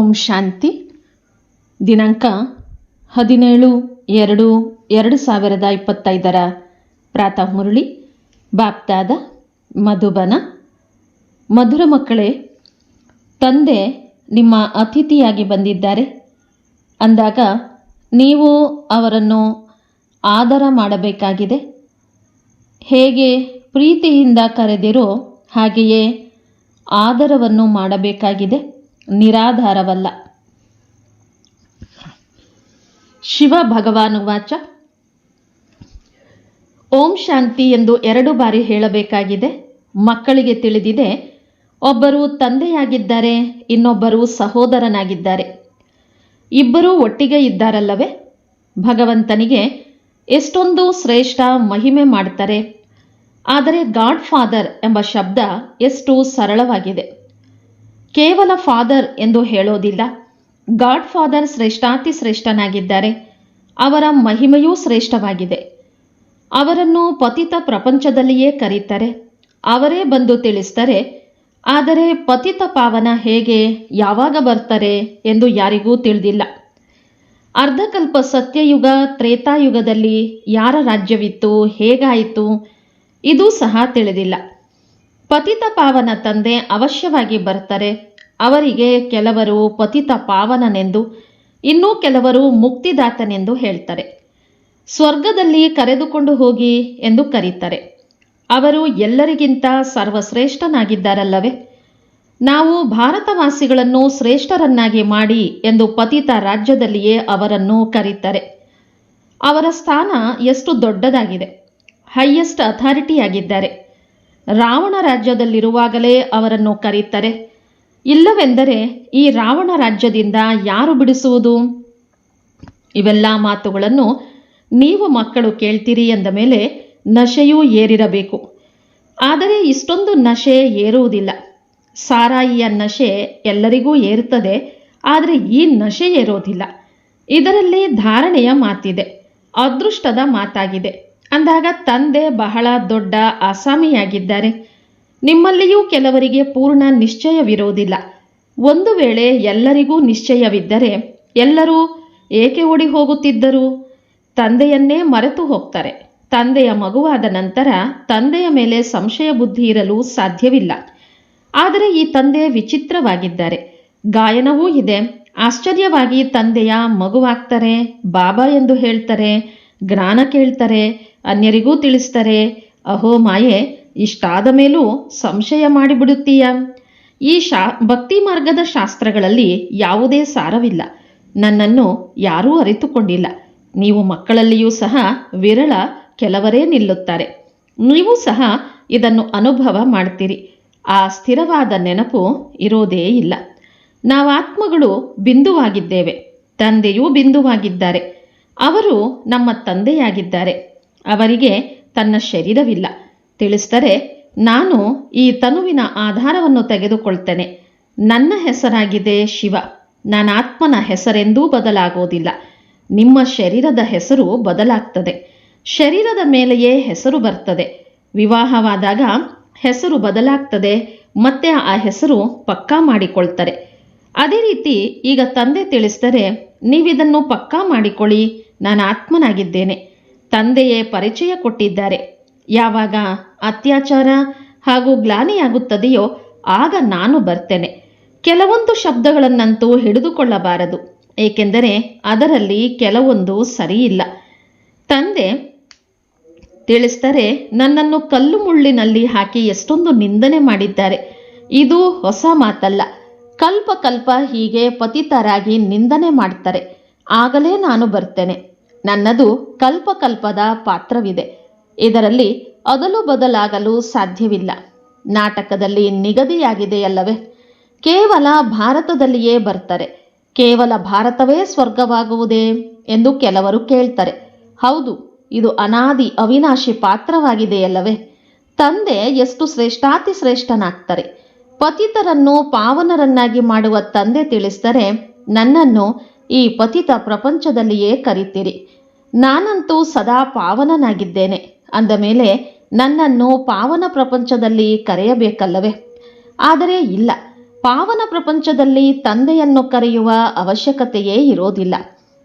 ಓಂ ಶಾಂತಿ. ದಿನಾಂಕ ಹದಿನೇಳು ಎರಡು ಎರಡು ಸಾವಿರದ ಇಪ್ಪತ್ತೈದರ ಪ್ರಾತಃ ಮುರಳಿ. ಬಾಪ್ತಾದ ಮಧುಬನ. ಮಧುರ ಮಕ್ಕಳೇ, ತಂದೆ ನಿಮ್ಮ ಅತಿಥಿಯಾಗಿ ಬಂದಿದ್ದಾರೆ. ಅಂದಾಗ ನೀವು ಅವರನ್ನು ಆದರ ಮಾಡಬೇಕಾಗಿದೆ. ಹೇಗೆ ಪ್ರೀತಿಯಿಂದ ಕರೆದಿರೋ ಹಾಗೆಯೇ ಆದರವನ್ನು ಮಾಡಬೇಕಾಗಿದೆ. ನಿರಾಧಾರವಲ್ಲ. ಶಿವ ಭಗವಾನುವಾಚ ಓಂ ಶಾಂತಿ ಎಂದು ಎರಡು ಬಾರಿ ಹೇಳಬೇಕಾಗಿದೆ. ಮಕ್ಕಳಿಗೆ ತಿಳಿದಿದೆ, ಒಬ್ಬರು ತಂದೆಯಾಗಿದ್ದಾರೆ, ಇನ್ನೊಬ್ಬರು ಸಹೋದರನಾಗಿದ್ದಾರೆ. ಇಬ್ಬರೂ ಒಟ್ಟಿಗೆ ಇದ್ದಾರಲ್ಲವೇ? ಭಗವಂತನಿಗೆ ಎಷ್ಟೊಂದು ಶ್ರೇಷ್ಠ ಮಹಿಮೆ ಮಾಡ್ತಾರೆ. ಆದರೆ ಗಾಡ್ ಫಾದರ್ ಎಂಬ ಶಬ್ದ ಎಷ್ಟು ಸರಳವಾಗಿದೆ. ಕೇವಲ ಫಾದರ್ ಎಂದು ಹೇಳೋದಿಲ್ಲ. ಗಾಡ್ ಫಾದರ್ ಶ್ರೇಷ್ಠಾತಿ ಶ್ರೇಷ್ಠನಾಗಿದ್ದಾರೆ. ಅವರ ಮಹಿಮೆಯೂ ಶ್ರೇಷ್ಠವಾಗಿದೆ. ಅವರನ್ನು ಪತಿತ ಪ್ರಪಂಚದಲ್ಲಿಯೇ ಕರೀತಾರೆ. ಅವರೇ ಬಂದು ತಿಳಿಸ್ತಾರೆ, ಆದರೆ ಪತಿತ ಪಾವನ ಹೇಗೆ, ಯಾವಾಗ ಬರ್ತಾರೆ? ಎಂದು ಯಾರಿಗೂ ತಿಳಿದಿಲ್ಲ. ಅರ್ಧಕಲ್ಪ ಸತ್ಯಯುಗ, ತ್ರೇತಾಯುಗದಲ್ಲಿ ಯಾರ ರಾಜ್ಯವಿತ್ತು, ಹೇಗಾಯಿತು, ಇದೂ ಸಹ ತಿಳಿದಿಲ್ಲ. ಪತಿತ ಪಾವನ ತಂದೆ ಅವಶ್ಯವಾಗಿ ಬರ್ತಾರೆ. ಅವರಿಗೆ ಕೆಲವರು ಪತಿತ ಪಾವನನೆಂದು, ಇನ್ನೂ ಕೆಲವರು ಮುಕ್ತಿದಾತನೆಂದು ಹೇಳ್ತಾರೆ. ಸ್ವರ್ಗದಲ್ಲಿ ಕರೆದುಕೊಂಡು ಹೋಗಿ ಎಂದು ಕರೀತಾರೆ. ಅವರು ಎಲ್ಲರಿಗಿಂತ ಸರ್ವಶ್ರೇಷ್ಠನಾಗಿದ್ದಾರಲ್ಲವೇ? ನಾವು ಭಾರತವಾಸಿಗಳನ್ನು ಶ್ರೇಷ್ಠರನ್ನಾಗಿ ಮಾಡಿ ಎಂದು ಪತಿತ ರಾಜ್ಯದಲ್ಲಿಯೇ ಅವರನ್ನು ಕರೀತಾರೆ. ಅವರ ಸ್ಥಾನ ಎಷ್ಟು ದೊಡ್ಡದಾಗಿದೆ. ಹೈಯೆಸ್ಟ್ ಅಥಾರಿಟಿಯಾಗಿದ್ದಾರೆ. ರಾವಣ ರಾಜ್ಯದಲ್ಲಿರುವಾಗಲೇ ಅವರನ್ನು ಕರೀತಾರೆ. ಇಲ್ಲವೆಂದರೆ ಈ ರಾವಣ ರಾಜ್ಯದಿಂದ ಯಾರು ಬಿಡಿಸುವುದು? ಇವೆಲ್ಲ ಮಾತುಗಳನ್ನು ನೀವು ಮಕ್ಕಳು ಕೇಳ್ತೀರಿ ಎಂದ ಮೇಲೆ ನಶೆಯೂ ಏರಿರಬೇಕು. ಆದರೆ ಇಷ್ಟೊಂದು ನಶೆ ಏರುವುದಿಲ್ಲ. ಸಾರಾಯಿಯ ನಶೆ ಎಲ್ಲರಿಗೂ ಏರುತ್ತದೆ, ಆದರೆ ಈ ನಶೆ ಏರೋದಿಲ್ಲ. ಇದರಲ್ಲಿ ಧಾರಣೆಯ ಮಾತಿದೆ, ಅದೃಷ್ಟದ ಮಾತಾಗಿದೆ. ಅಂದಾಗ ತಂದೆ ಬಹಳ ದೊಡ್ಡ ಅಸಾಮಿಯಾಗಿದ್ದಾರೆ ನಿಮ್ಮಲ್ಲಿಯೂ ಕೆಲವರಿಗೆ ಪೂರ್ಣ ನಿಶ್ಚಯವಿರೋದಿಲ್ಲ ಒಂದು ವೇಳೆ ಎಲ್ಲರಿಗೂ ನಿಶ್ಚಯವಿದ್ದರೆ ಎಲ್ಲರೂ ಏಕೆ ಓಡಿ ಹೋಗುತ್ತಿದ್ದರು? ತಂದೆಯನ್ನೇ ಮರೆತು ಹೋಗ್ತಾರೆ. ತಂದೆಯ ಮಗುವಾದ ನಂತರ ತಂದೆಯ ಮೇಲೆ ಸಂಶಯ ಬುದ್ಧಿ ಇರಲು ಸಾಧ್ಯವಿಲ್ಲ. ಆದರೆ ಈ ತಂದೆ ವಿಚಿತ್ರವಾಗಿದ್ದಾರೆ. ಗಾಯನವೂ ಇದೆ. ಆಶ್ಚರ್ಯವಾಗಿ ತಂದೆಯ ಮಗುವಾಗ್ತಾರೆ, ಬಾಬಾ ಎಂದು ಹೇಳ್ತಾರೆ, ಜ್ಞಾನ ಕೇಳ್ತಾರೆ, ಅನ್ಯರಿಗೂ ತಿಳಿಸ್ತಾರೆ. ಅಹೋ ಮಾಯೆ ಇಷ್ಟಾದ ಮೇಲೂ ಸಂಶಯ ಮಾಡಿಬಿಡುತ್ತೀಯ? ಈ ಶಾ, ಭಕ್ತಿ ಮಾರ್ಗದ ಶಾಸ್ತ್ರಗಳಲ್ಲಿ ಯಾವುದೇ ಸಾರವಿಲ್ಲ. ನನ್ನನ್ನು ಯಾರೂ ಅರಿತುಕೊಂಡಿಲ್ಲ. ನೀವು ಮಕ್ಕಳಲ್ಲಿಯೂ ಸಹ ವಿರಳ ಕೆಲವರೇ ನಿಲ್ಲುತ್ತಾರೆ. ನೀವು ಸಹ ಇದನ್ನು ಅನುಭವ ಮಾಡ್ತೀರಿ. ಆ ಸ್ಥಿರವಾದ ನೆನಪು ಇರೋದೇ ಇಲ್ಲ. ನಾವಾತ್ಮಗಳು ಬಿಂದುವಾಗಿದ್ದೇವೆ. ತಂದೆಯೂ ಬಿಂದುವಾಗಿದ್ದಾರೆ. ಅವರು ನಮ್ಮ ತಂದೆಯಾಗಿದ್ದಾರೆ. ಅವರಿಗೆ ತನ್ನ ಶರೀರವಿಲ್ಲ. ತಿಳಿಸ್ತಾರೆ ನಾನು ಈ ತನುವಿನ ಆಧಾರವನ್ನು ತೆಗೆದುಕೊಳ್ತೇನೆ. ನನ್ನ ಹೆಸರಾಗಿದೆ ಶಿವ. ನಾನು ಆತ್ಮನ ಹೆಸರೆಂದೂ ಬದಲಾಗೋದಿಲ್ಲ. ನಿಮ್ಮ ಶರೀರದ ಹೆಸರು ಬದಲಾಗ್ತದೆ. ಶರೀರದ ಮೇಲೆಯೇ ಹೆಸರು ಬರ್ತದೆ. ವಿವಾಹವಾದಾಗ ಹೆಸರು ಬದಲಾಗ್ತದೆ, ಮತ್ತೆ ಆ ಹೆಸರು ಪಕ್ಕಾ ಮಾಡಿಕೊಳ್ತಾರೆ. ಅದೇ ರೀತಿ ಈಗ ತಂದೆ ತಿಳಿಸ್ತಾರೆ ನೀವಿದನ್ನು ಪಕ್ಕಾ ಮಾಡಿಕೊಳ್ಳಿ, ನಾನು ಆತ್ಮನಾಗಿದ್ದೇನೆ. ತಂದೆಯೇ ಪರಿಚಯ ಕೊಟ್ಟಿದ್ದಾರೆ. ಯಾವಾಗ ಅತ್ಯಾಚಾರ ಹಾಗೂ ಗ್ಲಾನಿಯಾಗುತ್ತದೆಯೋ ಆಗ ನಾನು ಬರ್ತೇನೆ. ಕೆಲವೊಂದು ಶಬ್ದಗಳನ್ನಂತೂ ಹಿಡಿದುಕೊಳ್ಳಬಾರದು, ಏಕೆಂದರೆ ಅದರಲ್ಲಿ ಕೆಲವೊಂದು ಸರಿಯಿಲ್ಲ. ತಂದೆ ತಿಳಿಸ್ತಾರೆ ನನ್ನನ್ನು ಕಲ್ಲು ಮುಳ್ಳಿನಲ್ಲಿ ಹಾಕಿ ಎಷ್ಟೊಂದು ನಿಂದನೆ ಮಾಡಿದ್ದಾರೆ. ಇದು ಹೊಸ ಮಾತಲ್ಲ. ಕಲ್ಪ ಕಲ್ಪ ಹೀಗೆ ಪತಿತರಾಗಿ ನಿಂದನೆ ಮಾಡ್ತಾರೆ. ಆಗಲೇ ನಾನು ಬರ್ತೇನೆ. ನನ್ನದು ಕಲ್ಪ ಕಲ್ಪದ ಪಾತ್ರವಿದೆ. ಇದರಲ್ಲಿ ಅದಲು ಬದಲಾಗಲು ಸಾಧ್ಯವಿಲ್ಲ. ನಾಟಕದಲ್ಲಿ ನಿಗದಿಯಾಗಿದೆಯಲ್ಲವೇ? ಕೇವಲ ಭಾರತದಲ್ಲಿಯೇ ಬರ್ತಾರೆ. ಕೇವಲ ಭಾರತವೇ ಸ್ವರ್ಗವಾಗುವುದೇ ಎಂದು ಕೆಲವರು ಕೇಳ್ತಾರೆ. ಹೌದು, ಇದು ಅನಾದಿ ಅವಿನಾಶಿ ಪಾತ್ರವಾಗಿದೆಯಲ್ಲವೇ? ತಂದೆ ಎಷ್ಟು ಶ್ರೇಷ್ಠಾತಿ ಶ್ರೇಷ್ಠನಾಗ್ತಾರೆ. ಪತಿತರನ್ನು ಪಾವನರನ್ನಾಗಿ ಮಾಡುವ ತಂದೆ ತಿಳಿಸಿದರೆ ನನ್ನನ್ನು ಈ ಪತಿತ ಪ್ರಪಂಚದಲ್ಲಿಯೇ ಕರೀತೀರಿ. ನಾನಂತೂ ಸದಾ ಪಾವನನಾಗಿದ್ದೇನೆ. ಅಂದ ಮೇಲೆ, ನನ್ನನ್ನು ಪಾವನ ಪ್ರಪಂಚದಲ್ಲಿ ಕರೆಯಬೇಕಲ್ಲವೇ? ಆದರೆ ಇಲ್ಲ. ಪಾವನ ಪ್ರಪಂಚದಲ್ಲಿ ತಂದೆಯನ್ನು ಕರೆಯುವ ಅವಶ್ಯಕತೆಯೇ ಇರೋದಿಲ್ಲ.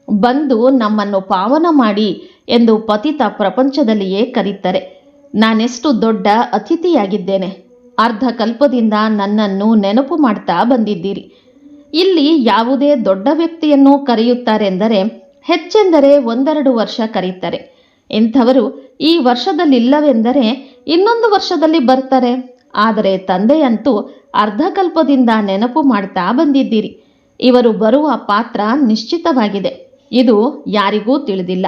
ಬಂದು ನಮ್ಮನ್ನು ಪಾವನ ಮಾಡಿ ಎಂದು ಪತಿತ ಪ್ರಪಂಚದಲ್ಲಿಯೇ ಕರೀತಾರೆ. ನಾನೆಷ್ಟು ದೊಡ್ಡ ಅತಿಥಿಯಾಗಿದ್ದೇನೆ. ಅರ್ಧ ಕಲ್ಪದಿಂದ ನನ್ನನ್ನು ನೆನಪು ಮಾಡ್ತಾ ಬಂದಿದ್ದೀರಿ. ಇಲ್ಲಿ ಯಾವುದೇ ದೊಡ್ಡ ವ್ಯಕ್ತಿಯನ್ನು ಕರೆಯುತ್ತಾರೆಂದರೆ, ಹೆಚ್ಚೆಂದರೆ ಒಂದೆರಡು ವರ್ಷ ಕರೀತಾರೆ. ಇಂಥವರು ಈ ವರ್ಷದಲ್ಲಿಲ್ಲವೆಂದರೆ ಇನ್ನೊಂದು ವರ್ಷದಲ್ಲಿ ಬರ್ತಾರೆ. ಆದರೆ ತಂದೆಯಂತೂ ಅರ್ಧಕಲ್ಪದಿಂದ ನೆನಪು ಮಾಡ್ತಾ ಬಂದಿದ್ದೀರಿ. ಇವರು ಬರುವ ಪಾತ್ರ ನಿಶ್ಚಿತವಾಗಿದೆ. ಇದು ಯಾರಿಗೂ ತಿಳಿದಿಲ್ಲ.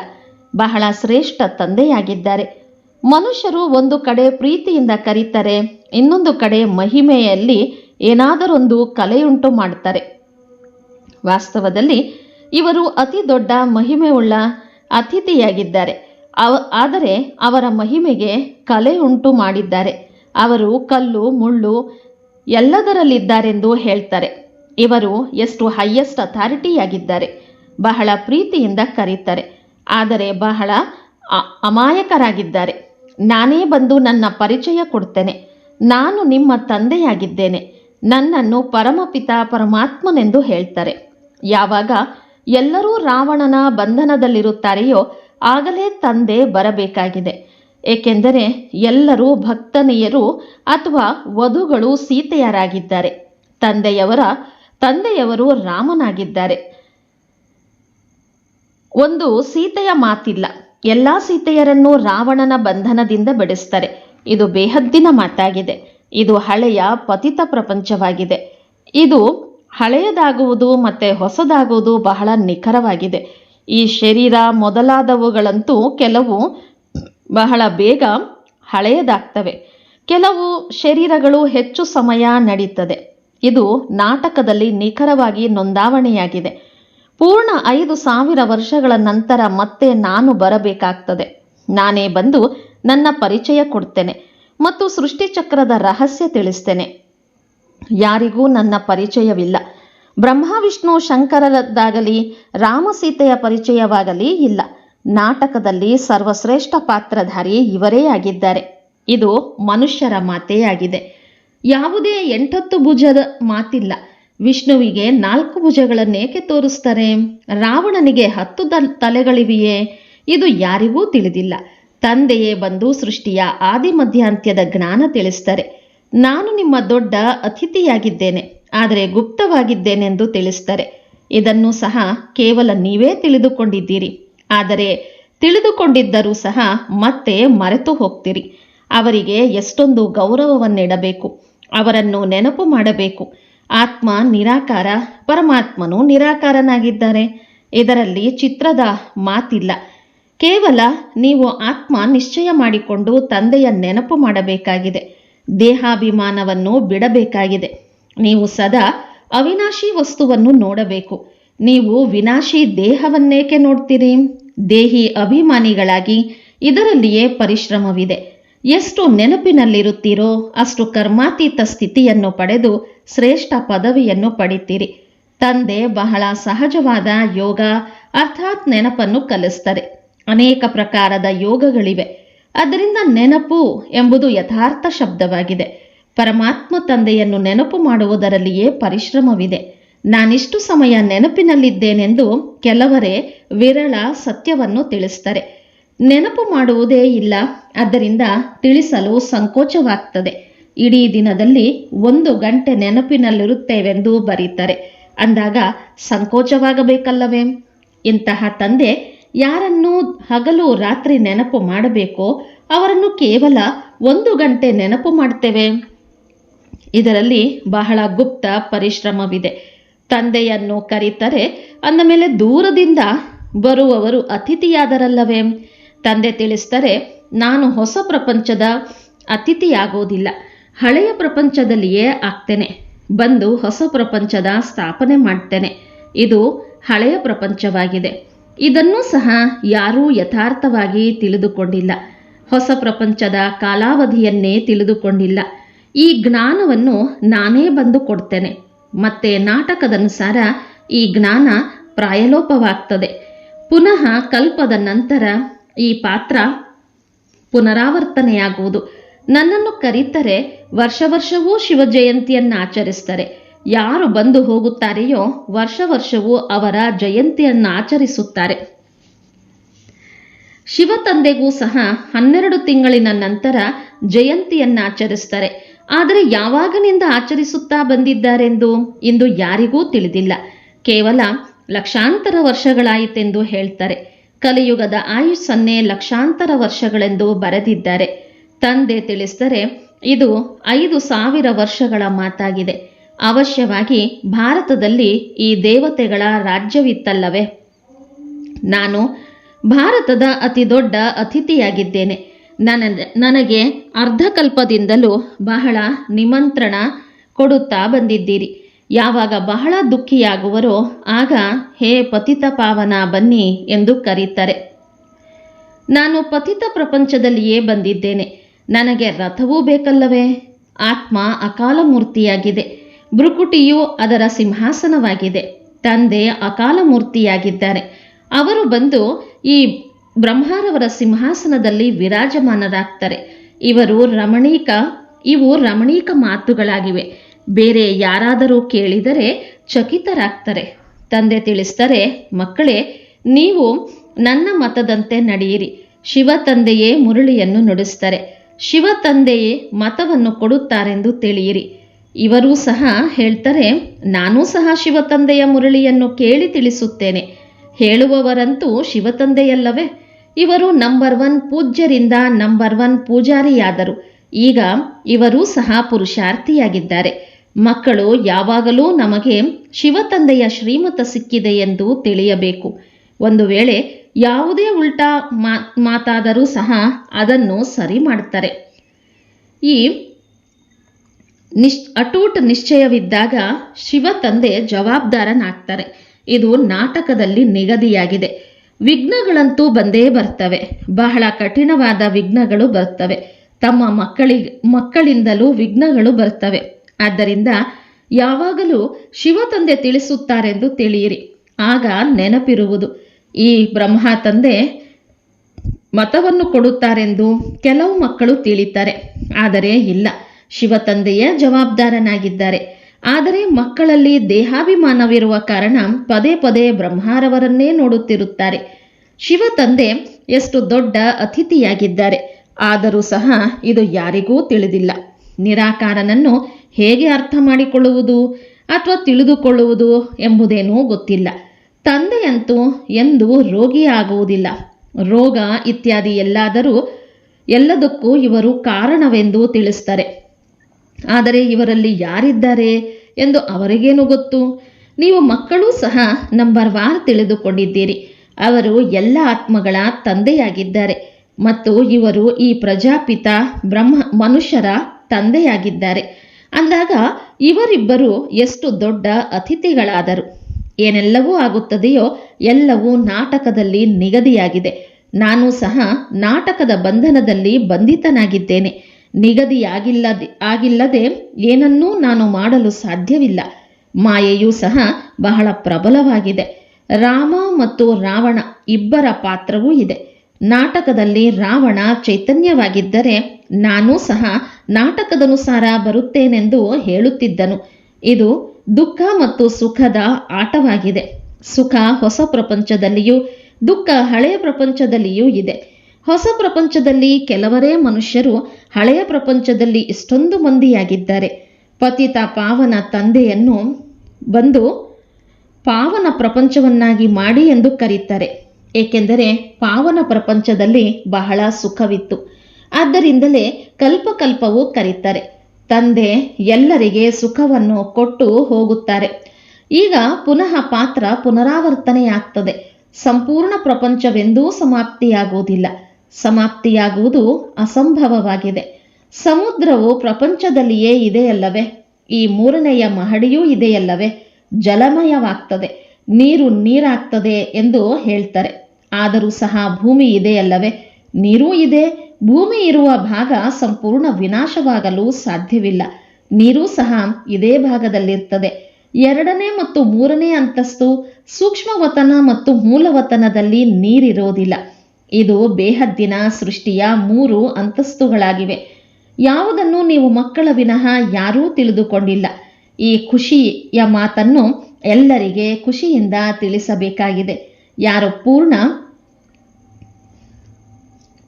ಬಹಳ ಶ್ರೇಷ್ಠ ತಂದೆಯಾಗಿದ್ದಾರೆ. ಮನುಷ್ಯರು ಒಂದು ಕಡೆ ಪ್ರೀತಿಯಿಂದ ಕರೀತಾರೆ, ಇನ್ನೊಂದು ಕಡೆ ಮಹಿಮೆಯಲ್ಲಿ ಏನಾದರೊಂದು ಕಲೆಯುಂಟು ಮಾಡ್ತಾರೆ. ವಾಸ್ತವದಲ್ಲಿ ಇವರು ಅತಿ ದೊಡ್ಡ ಮಹಿಮೆಯುಳ್ಳ ಅತಿಥಿಯಾಗಿದ್ದಾರೆ. ಅವ, ಆದರೆ ಅವರ ಮಹಿಮೆಗೆ ಕಲೆ ಉಂಟು ಮಾಡಿದ್ದಾರೆ. ಅವರು ಕಲ್ಲು, ಮುಳ್ಳು ಎಲ್ಲದರಲ್ಲಿದ್ದಾರೆಂದು ಹೇಳ್ತಾರೆ. ಇವರು ಎಷ್ಟು ಹೈಯೆಸ್ಟ್ ಅಥಾರಿಟಿಯಾಗಿದ್ದಾರೆ. ಬಹಳ ಪ್ರೀತಿಯಿಂದ ಕರೀತಾರೆ. ಆದರೆ ಬಹಳ ಅಮಾಯಕರಾಗಿದ್ದಾರೆ. ನಾನೇ ಬಂದು ನನ್ನ ಪರಿಚಯ ಕೊಡ್ತೇನೆ. ನಾನು ನಿಮ್ಮ ತಂದೆಯಾಗಿದ್ದೇನೆ. ನನ್ನನ್ನು ಪರಮಪಿತ ಪರಮಾತ್ಮನೆಂದು ಹೇಳ್ತಾರೆ. ಯಾವಾಗ ಎಲ್ಲರೂ ರಾವಣನ ಬಂಧನದಲ್ಲಿರುತ್ತಾರೆಯೋ ಆಗಲೇ ತಂದೆ ಬರಬೇಕಾಗಿದೆ. ಏಕೆಂದರೆ ಎಲ್ಲರೂ ಭಕ್ತನೀಯರು ಅಥವಾ ವಧುಗಳು ಸೀತೆಯರಾಗಿದ್ದಾರೆ. ತಂದೆಯವರ, ತಂದೆಯವರು ರಾಮನಾಗಿದ್ದಾರೆ. ಒಂದು ಸೀತೆಯ ಮಾತಿಲ್ಲ. ಎಲ್ಲಾ ಸೀತೆಯರನ್ನು ರಾವಣನ ಬಂಧನದಿಂದ ಬಿಡಿಸ್ತಾರೆ. ಇದು ಬೇಹದ್ದಿನ ಮಾತಾಗಿದೆ. ಇದು ಹಳೆಯ ಪತಿತ ಪ್ರಪಂಚವಾಗಿದೆ. ಇದು ಹಳೆಯದಾಗುವುದು ಮತ್ತೆ ಹೊಸದಾಗುವುದು ಬಹಳ ನಿಖರವಾಗಿದೆ. ಈ ಶರೀರ ಮೊದಲಾದವುಗಳಂತೂ ಕೆಲವು ಬಹಳ ಬೇಗ ಹಳೆಯದಾಗ್ತವೆ. ಕೆಲವು ಶರೀರಗಳು ಹೆಚ್ಚು ಸಮಯ ನಡೀತದೆ. ಇದು ನಾಟಕದಲ್ಲಿ ನಿಖರವಾಗಿ ನೋಂದಾವಣೆಯಾಗಿದೆ. ಪೂರ್ಣ ಐದು ಸಾವಿರ ವರ್ಷಗಳ ನಂತರ ಮತ್ತೆ ನಾನು ಬರಬೇಕಾಗ್ತದೆ. ನಾನೇ ಬಂದು ನನ್ನ ಪರಿಚಯ ಕೊಡ್ತೇನೆ ಮತ್ತು ಸೃಷ್ಟಿಚಕ್ರದ ರಹಸ್ಯ ತಿಳಿಸ್ತೇನೆ. ಯಾರಿಗೂ ನನ್ನ ಪರಿಚಯವಿಲ್ಲ. ಬ್ರಹ್ಮ, ವಿಷ್ಣು, ಶಂಕರರದ್ದಾಗಲಿ ರಾಮಸೀತೆಯ ಪರಿಚಯವಾಗಲಿ ಇಲ್ಲ. ನಾಟಕದಲ್ಲಿ ಸರ್ವಶ್ರೇಷ್ಠ ಪಾತ್ರಧಾರಿ ಇವರೇ ಆಗಿದ್ದಾರೆ. ಇದು ಮನುಷ್ಯರ ಮಾತೇ ಆಗಿದೆ ಯಾವುದೇ ಎಂಟತ್ತು ಭುಜದ ಮಾತಿಲ್ಲ. ವಿಷ್ಣುವಿಗೆ ನಾಲ್ಕು ಭುಜಗಳನ್ನೇಕೆ ತೋರಿಸ್ತಾರೆ? ರಾವಣನಿಗೆ ಹತ್ತು ತಲೆಗಳಿವೆಯೇ? ಇದು ಯಾರಿಗೂ ತಿಳಿದಿಲ್ಲ. ತಂದೆಯೇ ಬಂದು ಸೃಷ್ಟಿಯ ಆದಿ ಮಧ್ಯಾಂತ್ಯದ ಜ್ಞಾನ ತಿಳಿಸ್ತಾರೆ. ನಾನು ನಿಮ್ಮ ದೊಡ್ಡ ಅತಿಥಿಯಾಗಿದ್ದೇನೆ. ಆದರೆ ಗುಪ್ತವಾಗಿದ್ದೇನೆಂದು ತಿಳಿಸ್ತಾರೆ ಇದನ್ನು ಸಹ ಕೇವಲ ನೀವೇ ತಿಳಿದುಕೊಂಡಿದ್ದೀರಿ. ಆದರೆ ತಿಳಿದುಕೊಂಡಿದ್ದರೂ ಸಹ ಮತ್ತೆ ಮರೆತು ಹೋಗ್ತೀರಿ. ಅವರಿಗೆ ಎಷ್ಟೊಂದು ಗೌರವವನ್ನಿಡಬೇಕು. ಅವರನ್ನು ನೆನಪು ಮಾಡಬೇಕು. ಆತ್ಮ ನಿರಾಕಾರ, ಪರಮಾತ್ಮನು ನಿರಾಕಾರನಾಗಿದ್ದಾರೆ. ಇದರಲ್ಲಿ ಚಿತ್ರದ ಮಾತಿಲ್ಲ. ಕೇವಲ ನೀವು ಆತ್ಮ ನಿಶ್ಚಯ ಮಾಡಿಕೊಂಡು ತಂದೆಯ ನೆನಪು ಮಾಡಬೇಕಾಗಿದೆ. ದೇಹಾಭಿಮಾನವನ್ನು ಬಿಡಬೇಕಾಗಿದೆ. ನೀವು ಸದಾ ಅವಿನಾಶಿ ವಸ್ತುವನ್ನು ನೋಡಬೇಕು. ನೀವು ವಿನಾಶಿ ದೇಹವನ್ನೇಕೆ ನೋಡ್ತೀರಿ? ದೇಹಿ ಅಭಿಮಾನಿಗಳಾಗಿ ಇದರಲ್ಲಿಯೇ ಪರಿಶ್ರಮವಿದೆ. ಎಷ್ಟು ನೆನಪಿನಲ್ಲಿರುತ್ತೀರೋ ಅಷ್ಟು ಕರ್ಮಾತೀತ ಸ್ಥಿತಿಯನ್ನು ಪಡೆದು ಶ್ರೇಷ್ಠ ಪದವಿಯನ್ನು ಪಡಿತೀರಿ. ತಂದೆ ಬಹಳ ಸಹಜವಾದ ಯೋಗ ಅರ್ಥಾತ್ ನೆನಪನ್ನು ಕಲಿಸ್ತಾರೆ ಅನೇಕ ಪ್ರಕಾರದ ಯೋಗಗಳಿವೆ. ಅದರಿಂದ ನೆನಪು ಎಂಬುದು ಯಥಾರ್ಥ ಶಬ್ದವಾಗಿದೆ. ಪರಮಾತ್ಮ ತಂದೆಯನ್ನು ನೆನಪು ಮಾಡುವುದರಲ್ಲಿಯೇ ಪರಿಶ್ರಮವಿದೆ. ನಾನಿಷ್ಟು ಸಮಯ ನೆನಪಿನಲ್ಲಿದ್ದೇನೆಂದು ಕೆಲವರೇ ವಿರಳ ಸತ್ಯವನ್ನು ತಿಳಿಸ್ತಾರೆ. ನೆನಪು ಮಾಡುವುದೇ ಇಲ್ಲ, ಆದ್ದರಿಂದ ತಿಳಿಸಲು ಸಂಕೋಚವಾಗ್ತದೆ. ಇಡೀ ದಿನದಲ್ಲಿ ಒಂದು ಗಂಟೆ ನೆನಪಿನಲ್ಲಿರುತ್ತೇವೆಂದು ಬರೀತಾರೆ. ಅಂದಾಗ ಸಂಕೋಚವಾಗಬೇಕಲ್ಲವೇ? ಇಂತಹ ತಂದೆ ಯಾರನ್ನು ಹಗಲು ರಾತ್ರಿ ನೆನಪು ಮಾಡಬೇಕೋ ಅವರನ್ನು ಕೇವಲ ಒಂದು ಗಂಟೆ ನೆನಪು ಮಾಡ್ತೇವೆ. ಇದರಲ್ಲಿ ಬಹಳ ಗುಪ್ತ ಪರಿಶ್ರಮವಿದೆ. ತಂದೆಯನ್ನು ಕರೀತಾರೆ, ಅಂದ ಮೇಲೆ ದೂರದಿಂದ ಬರುವವರು ಅತಿಥಿಯಾದರಲ್ಲವೇ? ತಂದೆ ತಿಳಿಸ್ತಾರೆ ನಾನು ಹೊಸ ಪ್ರಪಂಚದ ಅತಿಥಿಯಾಗೋದಿಲ್ಲ, ಹಳೆಯ ಪ್ರಪಂಚದಲ್ಲಿಯೇ ಆಗ್ತೇನೆ, ಬಂದು ಹೊಸ ಪ್ರಪಂಚದ ಸ್ಥಾಪನೆ ಮಾಡ್ತೇನೆ. ಇದು ಹಳೆಯ ಪ್ರಪಂಚವಾಗಿದೆ. ಇದನ್ನು ಸಹ ಯಾರೂ ಯಥಾರ್ಥವಾಗಿ ತಿಳಿದುಕೊಂಡಿಲ್ಲ, ಹೊಸ ಪ್ರಪಂಚದ ಕಾಲಾವಧಿಯನ್ನೇ ತಿಳಿದುಕೊಂಡಿಲ್ಲ. ಈ ಜ್ಞಾನವನ್ನು ನಾನೇ ಬಂದು ಕೊಡ್ತೇನೆ. ಮತ್ತೆ ನಾಟಕದನುಸಾರ ಈ ಜ್ಞಾನ ಪ್ರಾಯಲೋಪವಾಗ್ತದೆ. ಪುನಃ ಕಲ್ಪದ ನಂತರ ಈ ಪಾತ್ರ ಪುನರಾವರ್ತನೆಯಾಗುವುದು. ನನ್ನನ್ನು ಕರೀತರೆ ವರ್ಷ ವರ್ಷವೂ ಶಿವಜಯಂತಿಯನ್ನು ಆಚರಿಸ್ತಾರೆ. ಯಾರು ಬಂದು ಹೋಗುತ್ತಾರೆಯೋ ವರ್ಷ ವರ್ಷವೂ ಅವರ ಜಯಂತಿಯನ್ನು ಆಚರಿಸುತ್ತಾರೆ. ಶಿವ ತಂದೆಗೂ ಸಹ ಹನ್ನೆರಡು ತಿಂಗಳಿನ ನಂತರ ಜಯಂತಿಯನ್ನು ಆಚರಿಸ್ತಾರೆ ಆದರೆ ಯಾವಾಗನಿಂದ ಆಚರಿಸುತ್ತಾ ಬಂದಿದ್ದಾರೆಂದು ಇಂದು ಯಾರಿಗೂ ತಿಳಿದಿಲ್ಲ. ಕೇವಲ ಲಕ್ಷಾಂತರ ವರ್ಷಗಳಾಯಿತೆಂದು ಹೇಳ್ತಾರೆ. ಕಲಿಯುಗದ ಆಯುಸ್ಸನ್ನೇ ಲಕ್ಷಾಂತರ ವರ್ಷಗಳೆಂದು ಬರೆದಿದ್ದಾರೆ. ತಂದೆ ತಿಳಿಸಿದರೆ ಇದು ಐದು ಸಾವಿರ ವರ್ಷಗಳ ಮಾತಾಗಿದೆ. ಅವಶ್ಯವಾಗಿ ಭಾರತದಲ್ಲಿ ಈ ದೇವತೆಗಳ ರಾಜ್ಯವಿತ್ತಲ್ಲವೇ? ನಾನು ಭಾರತದ ಅತಿ ದೊಡ್ಡ ಅತಿಥಿಯಾಗಿದ್ದೇನೆ. ನನ್ನ ನನಗೆ ಅರ್ಧಕಲ್ಪದಿಂದಲೂ ಬಹಳ ನಿಮಂತ್ರಣ ಕೊಡುತ್ತಾ ಬಂದಿದ್ದೀರಿ. ಯಾವಾಗ ಬಹಳ ದುಃಖಿಯಾಗುವರೋ ಆಗ, ಹೇ ಪತಿತ ಪಾವನ, ಬನ್ನಿ ಎಂದು ಕರೀತಾರೆ. ನಾನು ಪತಿತ ಪ್ರಪಂಚದಲ್ಲಿಯೇ ಬಂದಿದ್ದೇನೆ. ನನಗೆ ರಥವೂ ಬೇಕಲ್ಲವೇ? ಆತ್ಮ ಅಕಾಲ ಮೂರ್ತಿಯಾಗಿದೆ ಭ್ರುಕುಟಿಯು ಅದರ ಸಿಂಹಾಸನವಾಗಿದೆ. ತಂದೆ ಅಕಾಲ ಮೂರ್ತಿಯಾಗಿದ್ದಾರೆ ಅವರು ಬಂದು ಈ ಬ್ರಹ್ಮಾರವರ ಸಿಂಹಾಸನದಲ್ಲಿ ವಿರಾಜಮಾನರಾಗ್ತಾರೆ. ಇವರು ರಮಣೀಕ, ಇವು ರಮಣೀಕ ಮಾತುಗಳಾಗಿವೆ. ಬೇರೆ ಯಾರಾದರೂ ಕೇಳಿದರೆ ಚಕಿತರಾಗ್ತಾರೆ. ತಂದೆ ತಿಳಿಸ್ತಾರೆ ಮಕ್ಕಳೇ, ನೀವು ನನ್ನ ಮತದಂತೆ ನಡೆಯಿರಿ. ಶಿವ ತಂದೆಯೇ ಮುರಳಿಯನ್ನು ನುಡಿಸ್ತಾರೆ. ಶಿವ ತಂದೆಯೇ ಮತವನ್ನು ಕೊಡುತ್ತಾರೆಂದು ತಿಳಿಯಿರಿ. ಇವರೂ ಸಹ ಹೇಳ್ತಾರೆ, ನಾನೂ ಸಹ ಶಿವ ತಂದೆಯ ಮುರಳಿಯನ್ನು ಕೇಳಿ ತಿಳಿಸುತ್ತೇನೆ. ಹೇಳುವವರಂತೂ ಶಿವ ತಂದೆಯಲ್ಲವೇ ಇವರು ನಂಬರ್ ಒನ್ ಪೂಜ್ಯರಿಂದ ನಂಬರ್ ಒನ್ ಪೂಜಾರಿಯಾದರು. ಈಗ ಇವರು ಸಹ ಪುರುಷಾರ್ಥಿಯಾಗಿದ್ದಾರೆ. ಮಕ್ಕಳು ಯಾವಾಗಲೂ ನಮಗೆ ಶಿವತಂದೆಯ ಶ್ರೀಮತ ಸಿಕ್ಕಿದೆ ಎಂದು ತಿಳಿಯಬೇಕು. ಒಂದು ವೇಳೆ ಯಾವುದೇ ಉಲ್ಟಾ ಮಾತಾದರೂ ಸಹ ಅದನ್ನು ಸರಿ ಮಾಡುತ್ತಾರೆ ಈ ನಿಶ್, ಅಟೂಟ್ ನಿಶ್ಚಯವಿದ್ದಾಗ ಶಿವ ತಂದೆ ಜವಾಬ್ದಾರನಾಗ್ತಾರೆ. ಇದು ನಾಟಕದಲ್ಲಿ ನಿಗದಿಯಾಗಿದೆ. ವಿಘ್ನಗಳಂತೂ ಬಂದೇ ಬರ್ತವೆ. ಬಹಳ ಕಠಿಣವಾದ ವಿಘ್ನಗಳು ಬರ್ತವೆ. ತಮ್ಮ ಮಕ್ಕಳಿ, ಮಕ್ಕಳಿಂದಲೂ ವಿಘ್ನಗಳು ಬರ್ತವೆ. ಆದ್ದರಿಂದ ಯಾವಾಗಲೂ ಶಿವ ತಂದೆ ತಿಳಿಸುತ್ತಾರೆಂದು ತಿಳಿಯಿರಿ. ಆಗ ನೆನಪಿರುವುದು. ಈ ಬ್ರಹ್ಮ ತಂದೆ ಮತವನ್ನು ಕೊಡುತ್ತಾರೆಂದು ಕೆಲವು ಮಕ್ಕಳು ತಿಳಿತಾರೆ. ಆದರೆ ಇಲ್ಲ. ಶಿವ ತಂದೆಯೇ ಜವಾಬ್ದಾರನಾಗಿದ್ದಾರೆ. ಆದರೆ ಮಕ್ಕಳಲ್ಲಿ ದೇಹಾಭಿಮಾನವಿರುವ ಕಾರಣ ಪದೇ ಪದೇ ಬ್ರಹ್ಮಾರವರನ್ನೇ ನೋಡುತ್ತಿರುತ್ತಾರೆ. ಶಿವ ತಂದೆ ಎಷ್ಟು ದೊಡ್ಡ ಅತಿಥಿಯಾಗಿದ್ದಾರೆ. ಆದರೂ ಸಹ ಇದು ಯಾರಿಗೂ ತಿಳಿದಿಲ್ಲ. ನಿರಾಕಾರನನ್ನು ಹೇಗೆ ಅರ್ಥ ಮಾಡಿಕೊಳ್ಳುವುದು ಅಥವಾ ತಿಳಿದುಕೊಳ್ಳುವುದು ಎಂಬುದೇನೂ ಗೊತ್ತಿಲ್ಲ. ತಂದೆಯಂತೂ ಎಂದು ರೋಗಿಯಾಗುವುದಿಲ್ಲ ರೋಗ ಇತ್ಯಾದಿ ಎಲ್ಲಾದರೂ ಎಲ್ಲದಕ್ಕೂ ಇವರು ಕಾರಣವೆಂದು ತಿಳಿಸ್ತಾರೆ. ಆದರೆ ಇವರಲ್ಲಿ ಯಾರಿದ್ದಾರೆ ಎಂದು ಅವರಿಗೇನು ಗೊತ್ತು? ನೀವು ಮಕ್ಕಳೂ ಸಹ ನಂಬರ್ ವಾರ್ ತಿಳಿದುಕೊಂಡಿದ್ದೀರಿ. ಅವರು ಎಲ್ಲ ಆತ್ಮಗಳ ತಂದೆಯಾಗಿದ್ದಾರೆ ಮತ್ತು ಇವರು ಈ ಪ್ರಜಾಪಿತ ಬ್ರಹ್ಮ ಮನುಷ್ಯರ ತಂದೆಯಾಗಿದ್ದಾರೆ. ಅಂದಾಗ ಇವರಿಬ್ಬರು ಎಷ್ಟು ದೊಡ್ಡ ಅತಿಥಿಗಳಾದರು? ಏನೆಲ್ಲವೂ ಆಗುತ್ತದೆಯೋ ಎಲ್ಲವೂ ನಾಟಕದಲ್ಲಿ ನಿಗದಿಯಾಗಿದೆ. ನಾನು ಸಹ ನಾಟಕದ ಬಂಧನದಲ್ಲಿ ಬಂಧಿತನಾಗಿದ್ದೇನೆ. ನಿಗದಿಯಾಗಿಲ್ಲದೆ, ಆಗಿಲ್ಲದೆ ಏನನ್ನೂ ನಾನು ಮಾಡಲು ಸಾಧ್ಯವಿಲ್ಲ. ಮಾಯೆಯೂ ಸಹ ಬಹಳ ಪ್ರಬಲವಾಗಿದೆ. ರಾಮ ಮತ್ತು ರಾವಣ ಇಬ್ಬರ ಪಾತ್ರವೂ ಇದೆ. ನಾಟಕದಲ್ಲಿ ರಾವಣ ಚೈತನ್ಯವಾಗಿದ್ದರೆ ನಾನೂ ಸಹ ನಾಟಕದನುಸಾರ ಬರುತ್ತೇನೆಂದು ಹೇಳುತ್ತಿದ್ದನು. ಇದು ದುಃಖ ಮತ್ತು ಸುಖದ ಆಟವಾಗಿದೆ. ಸುಖ ಹೊಸ ಪ್ರಪಂಚದಲ್ಲಿಯೂ, ದುಃಖ ಹಳೆಯ ಪ್ರಪಂಚದಲ್ಲಿಯೂ ಇದೆ. ಹೊಸ ಪ್ರಪಂಚದಲ್ಲಿ ಕೆಲವರೇ ಮನುಷ್ಯರು ಹಳೆಯ ಪ್ರಪಂಚದಲ್ಲಿ ಇಷ್ಟೊಂದು ಮಂದಿಯಾಗಿದ್ದಾರೆ. ಪತಿತ ಪಾವನ ತಂದೆಯನ್ನು ಬಂದು ಪಾವನ ಪ್ರಪಂಚವನ್ನಾಗಿ ಮಾಡಿ ಎಂದು ಕರೀತಾರೆ. ಏಕೆಂದರೆ ಪಾವನ ಪ್ರಪಂಚದಲ್ಲಿ ಬಹಳ ಸುಖವಿತ್ತು. ಆದ್ದರಿಂದಲೇ ಕಲ್ಪಕಲ್ಪವು ಕರೀತಾರೆ. ತಂದೆ ಎಲ್ಲರಿಗೆ ಸುಖವನ್ನು ಕೊಟ್ಟು ಹೋಗುತ್ತಾರೆ. ಈಗ ಪುನಃ ಪಾತ್ರ ಪುನರಾವರ್ತನೆಯಾಗ್ತದೆ. ಸಂಪೂರ್ಣ ಪ್ರಪಂಚವೆಂದೂ ಸಮಾಪ್ತಿಯಾಗುವುದಿಲ್ಲ. ಸಮಾಪ್ತಿಯಾಗುವುದು ಅಸಂಭವವಾಗಿದೆ. ಸಮುದ್ರವು ಪ್ರಪಂಚದಲ್ಲಿಯೇ ಇದೆಯಲ್ಲವೇ? ಈ ಮೂರನೆಯ ಮಹಡಿಯೂ ಇದೆಯಲ್ಲವೇ? ಜಲಮಯವಾಗ್ತದೆ. ನೀರು ನೀರಾಗ್ತದೆ ಎಂದು ಹೇಳ್ತಾರೆ. ಆದರೂ ಸಹ ಭೂಮಿ ಇದೆಯಲ್ಲವೇ? ನೀರೂ ಇದೆ. ಭೂಮಿ ಇರುವ ಭಾಗ ಸಂಪೂರ್ಣ ವಿನಾಶವಾಗಲು ಸಾಧ್ಯವಿಲ್ಲ. ನೀರೂ ಸಹ ಇದೇ ಭಾಗದಲ್ಲಿರ್ತದೆ. ಎರಡನೇ ಮತ್ತು ಮೂರನೇ ಅಂತಸ್ತು ಸೂಕ್ಷ್ಮವತನ ಮತ್ತು ಮೂಲವತನದಲ್ಲಿ ನೀರಿರೋದಿಲ್ಲ. ಇದು ಬೇಹದ್ದಿನ ಸೃಷ್ಟಿಯ ಮೂರು ಅಂತಸ್ತುಗಳಾಗಿವೆ. ಯಾವುದನ್ನು ನೀವು ಮಕ್ಕಳ ವಿನಃ ಯಾರೂ ತಿಳಿದುಕೊಂಡಿಲ್ಲ. ಈ ಖುಷಿಯ ಮಾತನ್ನು ಎಲ್ಲರಿಗೆ ಖುಷಿಯಿಂದ ತಿಳಿಸಬೇಕಾಗಿದೆ. ಯಾರು ಪೂರ್ಣ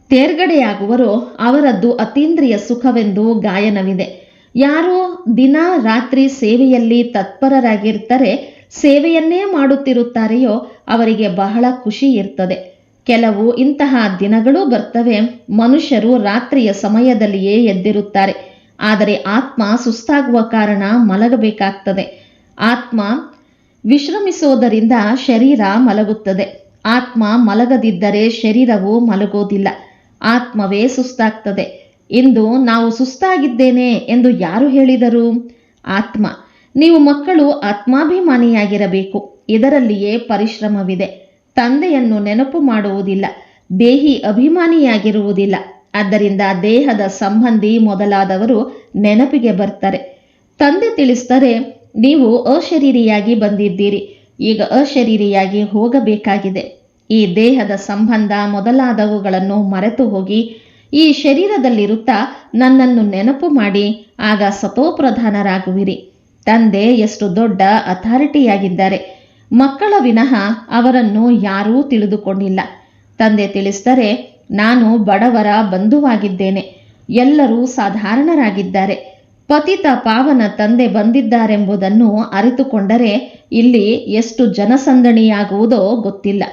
ತೇರ್ಗಡೆಯಾಗುವರೋ ಅವರದ್ದು ಅತೀಂದ್ರಿಯ ಸುಖವೆಂದು ಗಾಯನವಿದೆ. ಯಾರು ದಿನ ರಾತ್ರಿ ಸೇವೆಯಲ್ಲಿ ತತ್ಪರರಾಗಿರ್ತಾರೆ, ಸೇವೆಯನ್ನೇ ಮಾಡುತ್ತಿರುತ್ತಾರೆಯೋ ಅವರಿಗೆ ಬಹಳ ಖುಷಿ ಇರ್ತದೆ. ಕೆಲವು ಇಂತಹ ದಿನಗಳೂ ಬರ್ತವೆ. ಮನುಷ್ಯರು ರಾತ್ರಿಯ ಸಮಯದಲ್ಲಿಯೇ ಎದ್ದಿರುತ್ತಾರೆ. ಆದರೆ ಆತ್ಮ ಸುಸ್ತಾಗುವ ಕಾರಣ ಮಲಗಬೇಕಾಗ್ತದೆ. ಆತ್ಮ ವಿಶ್ರಮಿಸೋದರಿಂದ ಶರೀರ ಮಲಗುತ್ತದೆ. ಆತ್ಮ ಮಲಗದಿದ್ದರೆ ಶರೀರವು ಮಲಗೋದಿಲ್ಲ. ಆತ್ಮವೇ ಸುಸ್ತಾಗ್ತದೆ. ಇಂದು ನಾವು ಸುಸ್ತಾಗಿದ್ದೇನೆ ಎಂದು ಯಾರು ಹೇಳಿದರು? ಆತ್ಮ. ನೀವು ಮಕ್ಕಳು ಆತ್ಮಾಭಿಮಾನಿಯಾಗಿರಬೇಕು. ಇದರಲ್ಲಿಯೇ ಪರಿಶ್ರಮವಿದೆ. ತಂದೆಯನ್ನು ನೆನಪು ಮಾಡುವುದಿಲ್ಲ, ದೇಹಿ ಅಭಿಮಾನಿಯಾಗಿರುವುದಿಲ್ಲ. ಆದ್ದರಿಂದ ದೇಹದ ಸಂಬಂಧಿ ಮೊದಲಾದವರು ನೆನಪಿಗೆ ಬರ್ತಾರೆ. ತಂದೆ ತಿಳಿಸ್ತಾರೆ ನೀವು ಅಶರೀರಿಯಾಗಿ ಬಂದಿದ್ದೀರಿ, ಈಗ ಅಶರೀರಿಯಾಗಿ ಹೋಗಬೇಕಾಗಿದೆ. ಈ ದೇಹದ ಸಂಬಂಧ ಮೊದಲಾದವುಗಳನ್ನು ಮರೆತು ಹೋಗಿ, ಈ ಶರೀರದಲ್ಲಿರುತ್ತಾ ನನ್ನನ್ನು ನೆನಪು ಮಾಡಿ, ಆಗ ಸತೋಪ್ರಧಾನರಾಗುವಿರಿ ತಂದೆ ಎಷ್ಟು ದೊಡ್ಡ ಅಥಾರಿಟಿಯಾಗಿದ್ದಾರೆ. ಮಕ್ಕಳ ವಿನಃ ಅವರನ್ನು ಯಾರೂ ತಿಳಿದುಕೊಂಡಿಲ್ಲ. ತಂದೆ ತಿಳಿಸಿದರೆ, ನಾನು ಬಡವರ ಬಂಧುವಾಗಿದ್ದೇನೆ. ಎಲ್ಲರೂ ಸಾಧಾರಣರಾಗಿದ್ದಾರೆ. ಪತಿತ ಪಾವನ ತಂದೆ ಬಂದಿದ್ದಾರೆಂಬುದನ್ನು ಅರಿತುಕೊಂಡರೆ ಇಲ್ಲಿ ಎಷ್ಟು ಜನಸಂದಣಿಯಾಗುವುದೋ ಗೊತ್ತಿಲ್ಲ.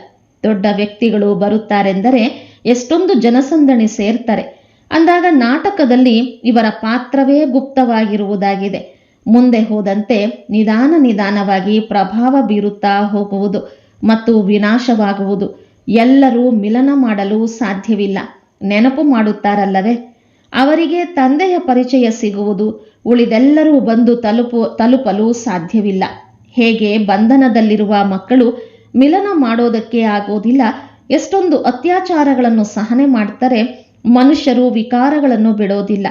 ದೊಡ್ಡ ವ್ಯಕ್ತಿಗಳು ಬರುತ್ತಾರೆಂದರೆ ಎಷ್ಟೊಂದು ಜನಸಂದಣಿ ಸೇರ್ತಾರೆ. ಅಂದಾಗ ನಾಟಕದಲ್ಲಿ ಇವರ ಪಾತ್ರವೇ ಗುಪ್ತವಾಗಿರುವುದಾಗಿದೆ. ಮುಂದೆ ಹೋದಂತೆ ನಿಧಾನ ನಿಧಾನವಾಗಿ ಪ್ರಭಾವ ಬೀರುತ್ತಾ ಹೋಗುವುದು ಮತ್ತು ವಿನಾಶವಾಗುವುದು. ಎಲ್ಲರೂ ಮಿಲನ ಮಾಡಲು ಸಾಧ್ಯವಿಲ್ಲ. ನೆನಪು ಮಾಡುತ್ತಾರಲ್ಲವೇ? ಅವರಿಗೆ ತಂದೆಯ ಪರಿಚಯ ಸಿಗುವುದು, ಉಳಿದೆಲ್ಲರೂ ಬಂದು ತಲುಪು, ತಲುಪಲು ಸಾಧ್ಯವಿಲ್ಲ. ಹೇಗೆ ಬಂಧನದಲ್ಲಿರುವ ಮಕ್ಕಳು ಮಿಲನ ಮಾಡೋದಕ್ಕೆ ಆಗೋದಿಲ್ಲ ಎಷ್ಟೊಂದು ಅತ್ಯಾಚಾರಗಳನ್ನು ಸಹನೆ ಮಾಡ್ತಾರೆ ಮನುಷ್ಯರು ವಿಕಾರಗಳನ್ನು ಬಿಡೋದಿಲ್ಲ.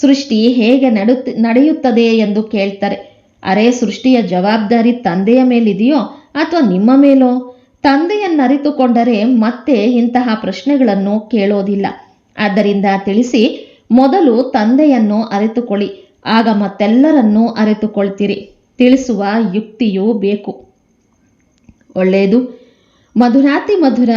ಸೃಷ್ಟಿ ಹೇಗೆ ನಡುತ್, ನಡೆಯುತ್ತದೆ ಎಂದು ಕೇಳ್ತಾರೆ. ಅರೆ, ಸೃಷ್ಟಿಯ ಜವಾಬ್ದಾರಿ ತಂದೆಯ ಮೇಲಿದೆಯೋ ಅಥವಾ ನಿಮ್ಮ ಮೇಲೋ? ತಂದೆಯನ್ನರಿತುಕೊಂಡರೆ ಮತ್ತೆ ಇಂತಹ ಪ್ರಶ್ನೆಗಳನ್ನು ಕೇಳೋದಿಲ್ಲ. ಆದ್ದರಿಂದ ತಿಳಿಸಿ, ಮೊದಲು ತಂದೆಯನ್ನು ಅರಿತುಕೊಳ್ಳಿ, ಆಗ ಮತ್ತೆಲ್ಲರನ್ನೂ ಅರಿತುಕೊಳ್ತೀರಿ. ತಿಳಿಸುವ ಯುಕ್ತಿಯೂ ಬೇಕು. ಒಳ್ಳೆಯದು. ಮಧುರಾತಿ ಮಧುರ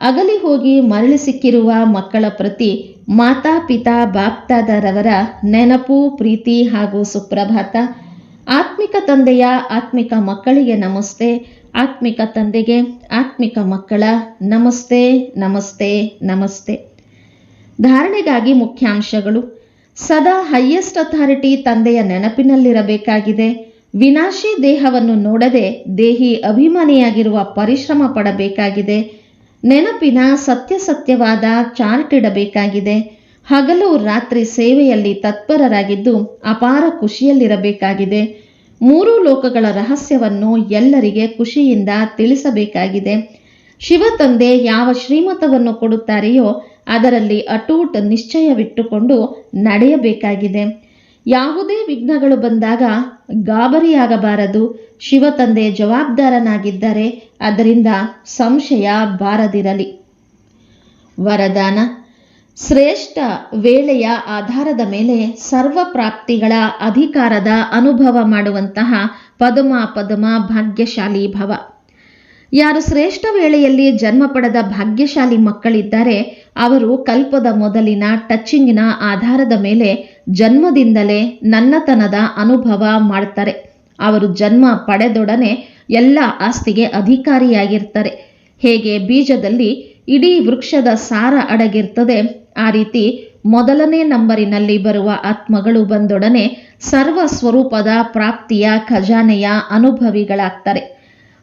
ಅಗಲಿ ಹೋಗಿ ಮರಳಿ ಸಿಕ್ಕಿರುವ ಮಕ್ಕಳ ಪ್ರತಿ ಮಾತಾ ಪಿತಾ ಬಾಪ್ತಾದರವರ ನೆನಪು, ಪ್ರೀತಿ ಹಾಗೂ ಸುಪ್ರಭಾತ. ಆತ್ಮಿಕ ತಂದೆಯ ಆತ್ಮಿಕ ಮಕ್ಕಳಿಗೆ ನಮಸ್ತೆ. ಆತ್ಮಿಕ ತಂದೆಗೆ ಆತ್ಮಿಕ ಮಕ್ಕಳ ನಮಸ್ತೆ ನಮಸ್ತೆ ನಮಸ್ತೆ. ಧಾರಣೆಗಾಗಿ ಮುಖ್ಯಾಂಶಗಳು. ಸದಾ ಹೈಯೆಸ್ಟ್ ಅಥಾರಿಟಿ ತಂದೆಯ ನೆನಪಿನಲ್ಲಿರಬೇಕಾಗಿದೆ. ವಿನಾಶಿ ದೇಹವನ್ನು ನೋಡದೆ ದೇಹಿ ಅಭಿಮಾನಿಯಾಗಿರುವ ಪರಿಶ್ರಮ ಪಡಬೇಕಾಗಿದೆ. ನೆನಪಿನ ಸತ್ಯಸತ್ಯವಾದ ಚಾರ್ಟ್ ಇಡಬೇಕಾಗಿದೆ ಹಗಲು ರಾತ್ರಿ ಸೇವೆಯಲ್ಲಿ ತತ್ಪರರಾಗಿದ್ದು ಅಪಾರ ಖುಷಿಯಲ್ಲಿರಬೇಕಾಗಿದೆ. ಮೂರು ಲೋಕಗಳ ರಹಸ್ಯವನ್ನು ಎಲ್ಲರಿಗೆ ಖುಷಿಯಿಂದ ತಿಳಿಸಬೇಕಾಗಿದೆ. ಶಿವ ತಂದೆ ಯಾವ ಶ್ರೀಮತವನ್ನು ಕೊಡುತ್ತಾರೆಯೋ ಅದರಲ್ಲಿ ಅಟೂಟ್ ನಿಶ್ಚಯವಿಟ್ಟುಕೊಂಡು ನಡೆಯಬೇಕಾಗಿದೆ. ಯಾವುದೇ ವಿಘ್ನಗಳು ಬಂದಾಗ ಗಾಬರಿಯಾಗಬಾರದು. ಶಿವ ತಂದೆ ಜವಾಬ್ದಾರನಾಗಿದ್ದರೆ ಅದರಿಂದ ಸಂಶಯ ಬಾರದಿರಲಿ. ವರದಾನ. ಶ್ರೇಷ್ಠ ವೇಳೆಯ ಆಧಾರದ ಮೇಲೆ ಸರ್ವ ಪ್ರಾಪ್ತಿಗಳ ಅಧಿಕಾರದ ಅನುಭವ ಮಾಡುವಂತಹ ಪದಮ ಪದಮ ಭಾಗ್ಯಶಾಲಿ ಭವ. ಯಾರು ಶ್ರೇಷ್ಠ ವೇಳೆಯಲ್ಲಿ ಜನ್ಮ ಪಡೆದ ಭಾಗ್ಯಶಾಲಿ ಮಕ್ಕಳಿದ್ದಾರೆ ಅವರು ಕಲ್ಪದ ಮೊದಲಿನ ಟಚ್ಚಿಂಗಿನ ಆಧಾರದ ಮೇಲೆ ಜನ್ಮದಿಂದಲೇ ನನ್ನತನದ ಅನುಭವ ಮಾಡ್ತಾರೆ. ಅವರು ಜನ್ಮ ಪಡೆದೊಡನೆ ಎಲ್ಲ ಆಸ್ತಿಗೆ ಅಧಿಕಾರಿಯಾಗಿರ್ತಾರೆ. ಹೇಗೆ ಬೀಜದಲ್ಲಿ ಇಡೀ ವೃಕ್ಷದ ಸಾರ ಅಡಗಿರ್ತದೆ, ಆ ರೀತಿ ಮೊದಲನೇ ನಂಬರಿನಲ್ಲಿ ಬರುವ ಆತ್ಮಗಳು ಬಂದೊಡನೆ ಸರ್ವ ಸ್ವರೂಪದ ಪ್ರಾಪ್ತಿಯ ಖಜಾನೆಯ ಅನುಭವಿಗಳಾಗ್ತಾರೆ.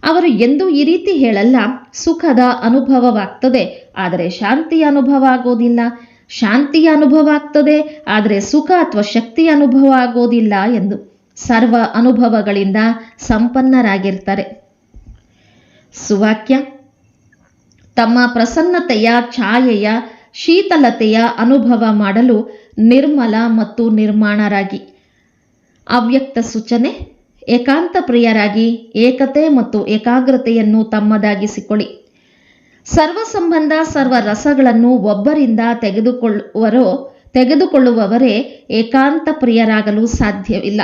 ಅವರು ಎಂದೂ ಈ ರೀತಿ ಹೇಳಲ್ಲ, ಸುಖದ ಅನುಭವವಾಗ್ತದೆ, ಆದರೆ ಶಾಂತಿಯ ಅನುಭವ ಆಗೋದಿಲ್ಲ. ಶಾಂತಿಯ ಅನುಭವ ಆಗ್ತದೆ, ಆದರೆ ಸುಖ ಅಥವಾ ಶಕ್ತಿಯ ಅನುಭವ ಆಗೋದಿಲ್ಲ ಎಂದು ಸರ್ವ ಅನುಭವಗಳಿಂದ ಸಂಪನ್ನರಾಗಿರ್ತಾರೆ. ಸುವಾಕ್ಯ, ತಮ್ಮ ಪ್ರಸನ್ನತೆಯ, ಛಾಯೆಯ, ಶೀತಲತೆಯ ಅನುಭವ ಮಾಡಲು ನಿರ್ಮಲ ಮತ್ತು ನಿರ್ಮಾಣರಾಗಿ. ಅವ್ಯಕ್ತ ಸೂಚನೆ ಏಕಾಂತ ಪ್ರಿಯರಾಗಿ ಏಕತೆ ಮತ್ತು ಏಕಾಗ್ರತೆಯನ್ನು ತಮ್ಮದಾಗಿಸಿಕೊಳ್ಳಿ. ಸರ್ವ ಸಂಬಂಧ, ಸರ್ವ ರಸಗಳನ್ನು ಒಬ್ಬರಿಂದ ತೆಗೆದುಕೊಳ್ಳುವರೋ, ತೆಗೆದುಕೊಳ್ಳುವವರೇ ಏಕಾಂತ ಪ್ರಿಯರಾಗಲು ಸಾಧ್ಯವಿಲ್ಲ.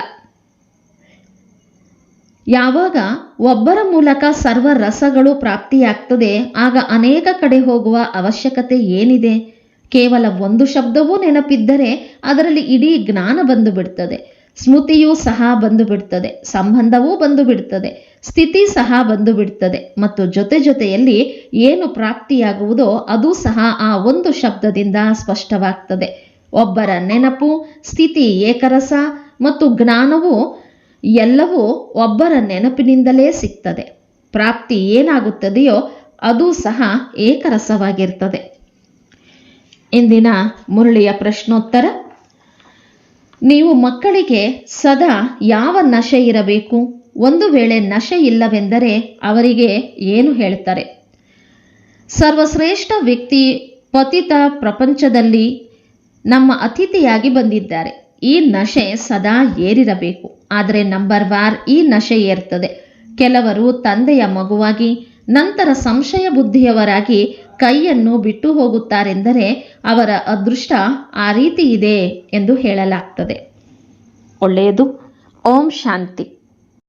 ಯಾವಾಗ ಒಬ್ಬರ ಮೂಲಕ ಸರ್ವ ರಸಗಳು ಪ್ರಾಪ್ತಿಯಾಗ್ತದೆ, ಆಗ ಅನೇಕ ಕಡೆ ಹೋಗುವ ಅವಶ್ಯಕತೆ ಏನಿದೆ? ಕೇವಲ ಒಂದು ಶಬ್ದವೂ ನೆನಪಿದ್ದರೆ ಅದರಲ್ಲಿ ಇಡೀ ಜ್ಞಾನ ಬಂದು ಬಿಡ್ತದೆ ಸ್ಮೃತಿಯೂ ಸಹ ಬಂದು ಬಿಡ್ತದೆ, ಸಂಬಂಧವೂ ಬಂದು ಬಿಡ್ತದೆ, ಸ್ಥಿತಿ ಸಹ ಬಂದು ಬಿಡ್ತದೆ. ಮತ್ತು ಜೊತೆ ಜೊತೆಯಲ್ಲಿ ಏನು ಪ್ರಾಪ್ತಿಯಾಗುವುದೋ ಅದು ಸಹ ಆ ಒಂದು ಶಬ್ದದಿಂದ ಸ್ಪಷ್ಟವಾಗ್ತದೆ. ಒಬ್ಬರ ನೆನಪು, ಸ್ಥಿತಿ ಏಕರಸ ಮತ್ತು ಜ್ಞಾನವು ಎಲ್ಲವೂ ಒಬ್ಬರ ನೆನಪಿನಿಂದಲೇ ಸಿಗ್ತದೆ. ಪ್ರಾಪ್ತಿ ಏನಾಗುತ್ತದೆಯೋ ಅದು ಸಹ ಏಕರಸವಾಗಿರ್ತದೆ. ಇಂದಿನ ಮುರಳಿಯ ಪ್ರಶ್ನೋತ್ತರ. ನೀವು ಮಕ್ಕಳಿಗೆ ಸದಾ ಯಾವ ನಶೆ ಇರಬೇಕು? ಒಂದು ವೇಳೆ ನಶೆ ಇಲ್ಲವೆಂದರೆ ಅವರಿಗೆ ಏನು ಹೇಳ್ತಾರೆ? ಸರ್ವಶ್ರೇಷ್ಠ ವ್ಯಕ್ತಿ ಪತಿತ ಪ್ರಪಂಚದಲ್ಲಿ ನಮ್ಮ ಅತಿಥಿಯಾಗಿ ಬಂದಿದ್ದಾರೆ. ಈ ನಶೆ ಸದಾ ಏರಿರಬೇಕು. ಆದರೆ ನಂಬರ್ ವಾರ್ ಈ ನಶೆ ಏರ್ತದೆ. ಕೆಲವರು ತಂದೆಯ ಮಗುವಾಗಿ ನಂತರ ಸಂಶಯ ಬುದ್ಧಿಯವರಾಗಿ ಕೈಯನ್ನು ಬಿಟ್ಟು ಹೋಗುತ್ತಾರೆಂದರೆ ಅವರ ಅದೃಷ್ಟ ಆ ರೀತಿ ಇದೆ ಎಂದು ಹೇಳಲಾಗ್ತದೆ. ಒಳ್ಳೆಯದು. ಓಂ ಶಾಂತಿ.